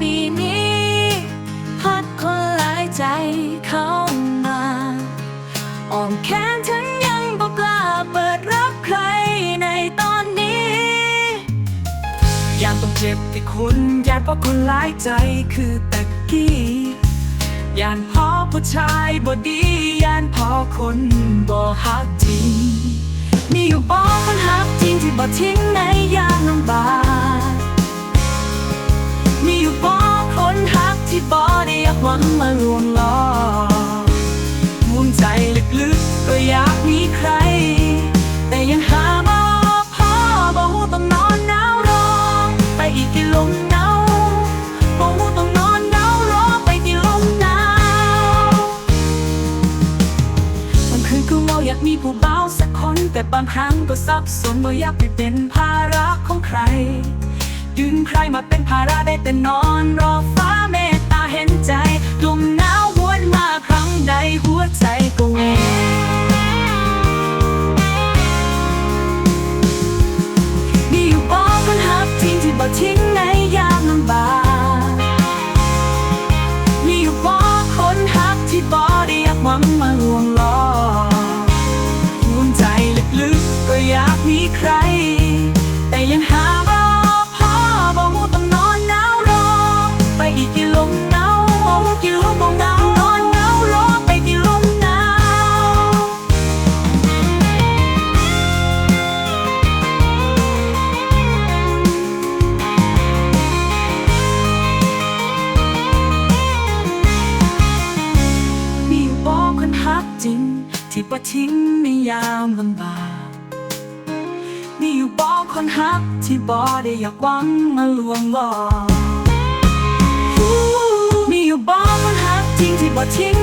ปีนี้ พัดคนหลายใจเข้ามาอ้อมแขนฉันยังบกล้าเปิดรับใครในตอนนี้ ยามต้องเจ็บที่คุณยานเพราะคนหลายใจคือตะกี้ยานพอผู้ชายบอดียานพอคนบอฮักจริง มีอยู่บอกคนฮักจริงที่บอทิ้งใน บ่ได้อยากหวังมาลวงล้อมุมใจลึกๆก็อยากมีใคร แต่ยังหาบ่พอบ่ฮู้ต้องนอนหนาวรอ ไปอีกกี่ลมหนาวบ่ฮู้ต้องนอนหนาวรอไปกี่ลมหนาวบางคืนก็เมาอยากมีผู้เบาสักคน แต่บางครั้งก็สับสนว่าอยากไปเป็นภาระของใคร ดึงใครมาเป็นภาระได้แต่นอนรอฟ้าเม เห็นใจลมหนาวหวนมาครั้งใดหัวใจก็เวมีอยู่บ่คนหักจริงที่บ่ทิ้งในยามลำบากมีอยู่บ่คนหักที่บ่ได้ยากหวังมาลวงล้อมุมใจลึกๆก็อยากมีใคร จริง ที่บ่ทิ้งในยามลำบากมีอยู่บ่คนฮักที่บอได้อยากหวังมาลวงหลอกมีอยู่บ่คนฮักจริงที่บ่ทิ้ง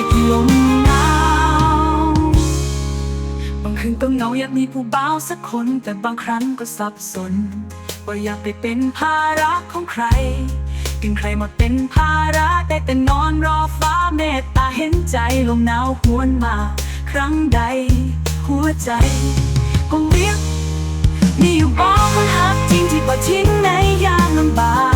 ไปที่ลมหนาวบางคืนก็เหงาอยากมีผู้บ่าวสักคน แต่บางครั้งก็สับสน ว่าอยากไปเป็นภาระของใครดึงใครมาเป็นภาระได้แต่นอนรอฟ้าเมตตาเห็นใจลมหนาวหวนมา ครั้งใด หัวใจก็เรียกมีอยู่บ่คนหักจริงที่บ่ทิ้งในยามลำบาก